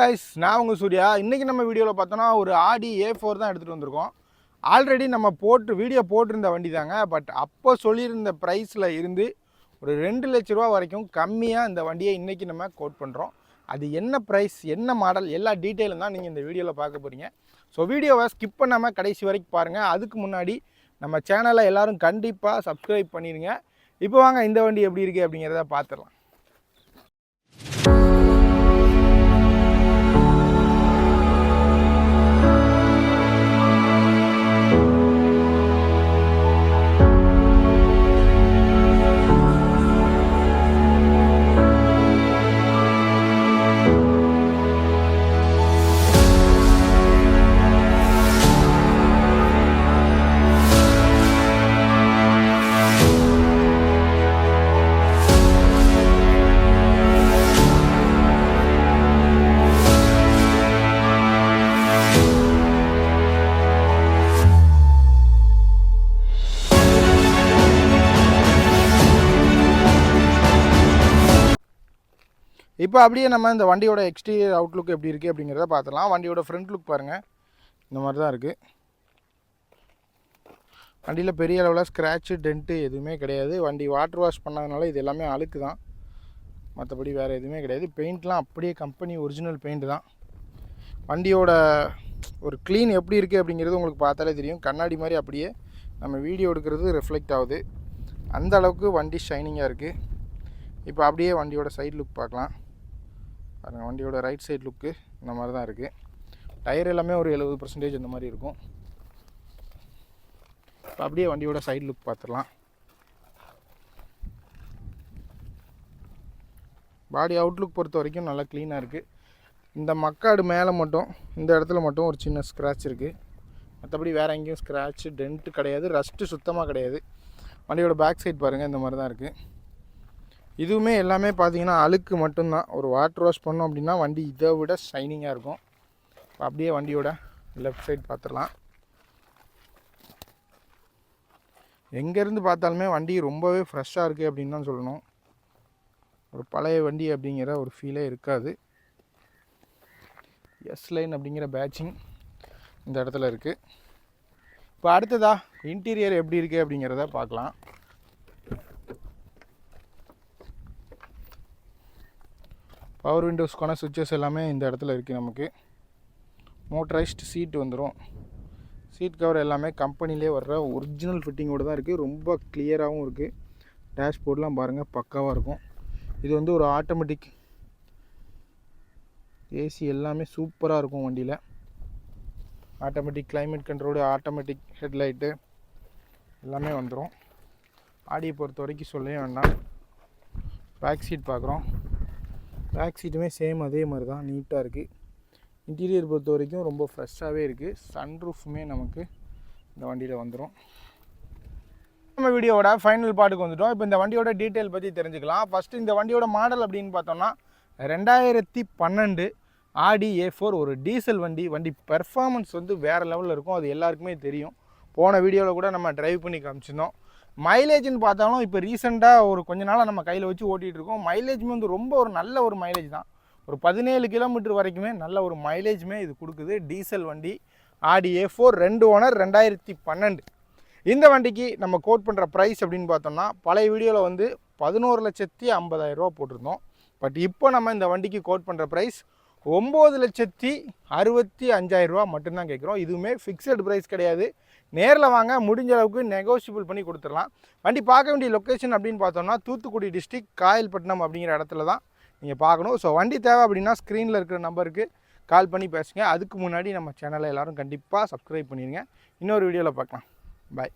guys நான் உங்கள் சூர்யா. இன்றைக்கி நம்ம வீடியோவில் பார்த்தோன்னா ஒரு ஆடி ஏ ஃபோர் தான் எடுத்துகிட்டு வந்திருக்கோம். ஆல்ரெடி நம்ம போட்டு வீடியோ போட்டிருந்த வண்டி தாங்க பட் அப்போ சொல்லியிருந்த ப்ரைஸில் இருந்து ஒரு ரெண்டு லட்ச ரூபா வரைக்கும் கம்மியாக இந்த வண்டியை இன்றைக்கி நம்ம கோட் பண்ணுறோம் அது என்ன ப்ரைஸ் என்ன மாடல் எல்லா டீட்டெயிலும் தான் நீங்கள் இந்த வீடியோவில் பார்க்க போகிறீங்க ஸோ வீடியோவை ஸ்கிப் பண்ணாமல் கடைசி வரைக்கும் பாருங்கள் அதுக்கு முன்னாடி நம்ம சேனலை எல்லோரும் கண்டிப்பாக சப்ஸ்கிரைப் பண்ணிடுங்க இப்போ வாங்க இந்த வண்டி எப்படி இருக்குது அப்படிங்கிறத பார்த்துடலாம். இப்போ அப்படியே நம்ம இந்த வண்டியோட எக்ஸ்டீரியர் அவுட்லுக் எப்படி இருக்குது அப்படிங்கிறத பார்த்துலாம் வண்டியோட ஃப்ரண்ட் லுக் பாருங்கள் இந்த மாதிரி தான் இருக்குது வண்டியில் பெரிய அளவில் ஸ்க்ராட்சு டென்ட்டு எதுவுமே கிடையாது. வண்டி வாட்டர் வாஷ் பண்ணதுனால இது எல்லாமே அழுக்கு தான் மற்றபடி வேறு எதுவுமே கிடையாது. பெயிண்ட்லாம் அப்படியே கம்பெனி ஒரிஜினல் பெயிண்ட் தான். வண்டியோட ஒரு க்ளீன் எப்படி இருக்குது அப்படிங்கிறது உங்களுக்கு பார்த்தாலே தெரியும். கண்ணாடி மாதிரி அப்படியே நம்ம வீடியோ எடுக்கிறது ரிஃப்ளெக்ட் ஆகுது. அந்த அளவுக்கு வண்டி ஷைனிங்காக இருக்குது இப்போ அப்படியே வண்டியோட சைட் லுக் பார்க்கலாம். பாருங்கள் வண்டியோட ரைட் சைடு லுக்கு இந்த மாதிரி தான் இருக்குது டயர் எல்லாமே ஒரு எழுபது பர்சன்டேஜ் இந்த மாதிரி இருக்கும். இப்போ அப்படியே வண்டியோட சைடு லுக் பார்த்துடலாம் பாடி அவுட்லுக் பொறுத்த வரைக்கும் நல்லா க்ளீனாக இருக்குது இந்த மக்காடு மேலே மட்டும் இந்த இடத்துல மட்டும் ஒரு சின்ன ஸ்க்ராட்ச் இருக்குது மற்றபடி வேறு எங்கேயும் ஸ்க்ராட்ச் டென்ட்டு கிடையாது. ரஸ்ட்டு சுத்தமாக கிடையாது. வண்டியோட பேக் சைட் பாருங்கள் இந்த மாதிரி தான் இருக்குது இதுவுமே எல்லாமே பார்த்தீங்கன்னா அழுக்கு மட்டும்தான். ஒரு வாட்டர் வாஷ் பண்ணோம் அப்படின்னா வண்டி இதை விட ஷைனிங்காக இருக்கும். இப்போ அப்படியே வண்டியோட லெஃப்ட் சைட் பார்த்துடலாம். எங்கேருந்து பார்த்தாலுமே வண்டி ரொம்பவே ஃப்ரெஷ்ஷாக இருக்குது அப்படின்னு தான் சொல்லணும். ஒரு பழைய வண்டி அப்படிங்கிற ஒரு ஃபீலே இருக்காது. எஸ் லைன் அப்படிங்கிற பேட்சிங் இந்த இடத்துல இருக்குது இப்போ அடுத்ததா இன்டீரியர் எப்படி இருக்குது அப்படிங்கிறத பார்க்கலாம். பவர் விண்டோஸ்க்கான சுவிட்சஸ் எல்லாமே இந்த இடத்துல இருக்குது நமக்கு. மோட்டரைஸ்டு சீட் வந்துடும் சீட் கவர் எல்லாமே கம்பெனிலே வர்ற ஒரிஜினல் ஃபிட்டிங்கோடு தான் இருக்குது ரொம்ப கிளியராகவும் இருக்குது டேஷ்போர்ட்லாம் பாருங்கள் பக்காவாக இருக்கும். இது வந்து ஒரு ஆட்டோமேட்டிக் ஏசி எல்லாமே சூப்பராக இருக்கும் வண்டியில். Automatic climate control automatic headlight எல்லாமே வந்துடும் ஆடியை பொறுத்த வரைக்கும் சொல்லவே வேண்டாம். பேக் சீட் பார்க்குறோம் பேக் சீட்டுமே சேம் அதே மாதிரி தான் நீட்டாக இருக்குது இன்டீரியர் பொறுத்த வரைக்கும் ரொம்ப ஃப்ரெஷ்ஷாகவே இருக்குது சன்ரூஃபுமே நமக்கு இந்த வண்டியில் வந்துடும் நம்ம வீடியோவோட ஃபைனல் பாட்டுக்கு வந்துட்டோம். இப்போ இந்த வண்டியோட டீட்டெயில் பற்றி தெரிஞ்சுக்கலாம். ஃபஸ்ட்டு இந்த வண்டியோட மாடல் அப்படின்னு பார்த்தோம்னா ரெண்டாயிரத்தி பன்னெண்டு ஆடி ஏ ஃபோர் ஒரு டீசல் வண்டி. வண்டி பெர்ஃபார்மன்ஸ் வந்து வேறு லெவலில் இருக்கும். அது எல்லாருக்குமே தெரியும். போன வீடியோவில் கூட நம்ம டிரைவ் பண்ணி காமிச்சிருந்தோம். மைலேஜ்னு பார்த்தாலும் இப்போ ரீசெண்டாக ஒரு கொஞ்ச நாளாக நம்ம கையில் வச்சு ஓட்டிகிட்டு இருக்கோம் மைலேஜுமே வந்து ரொம்ப ஒரு நல்ல ஒரு மைலேஜ் தான். ஒரு பதினேழு கிலோமீட்டர் வரைக்குமே நல்ல ஒரு மைலேஜுமே இது கொடுக்குது. டீசல் வண்டி ஆடி ஏ ஃபோர் ரெண்டு ஓனர் ரெண்டாயிரத்தி பன்னெண்டு. இந்த வண்டிக்கு நம்ம கோட் பண்ணுற ப்ரைஸ் அப்படின்னு பார்த்தோம்னா பழைய வீடியோவில் வந்து பதினோரு லட்சத்தி ஐம்பதாயிரரூவா போட்டிருந்தோம். பட் இப்போ நம்ம இந்த வண்டிக்கு கோட் பண்ணுற ப்ரைஸ் ஒம்பது லட்சத்தி அறுபத்தி அஞ்சாயிரரூவா மட்டும்தான் கேட்குறோம். இதுவுமே ஃபிக்ஸட் ப்ரைஸ் கிடையாது. நேரில் வாங்க முடிஞ்ச அளவுக்கு நெகோஷியபிள் பண்ணி கொடுத்துடலாம். வண்டி பார்க்க வேண்டிய லொக்கேஷன் அப்படின்னு பார்த்தோம்னா தூத்துக்குடி டிஸ்ட்ரிக் காயல்பட்டினம் அப்படிங்கிற இடத்துல தான் நீங்கள் பார்க்கணும். ஸோ வண்டி தேவை அப்படின்னா ஸ்க்ரீனில் இருக்கிற நம்பருக்கு கால் பண்ணி பேசுங்க. அதுக்கு முன்னாடி நம்ம சேனலை எல்லோரும் கண்டிப்பாக சப்ஸ்கிரைப் பண்ணிடுங்க இன்னொரு வீடியோவில் பார்க்கலாம். பாய்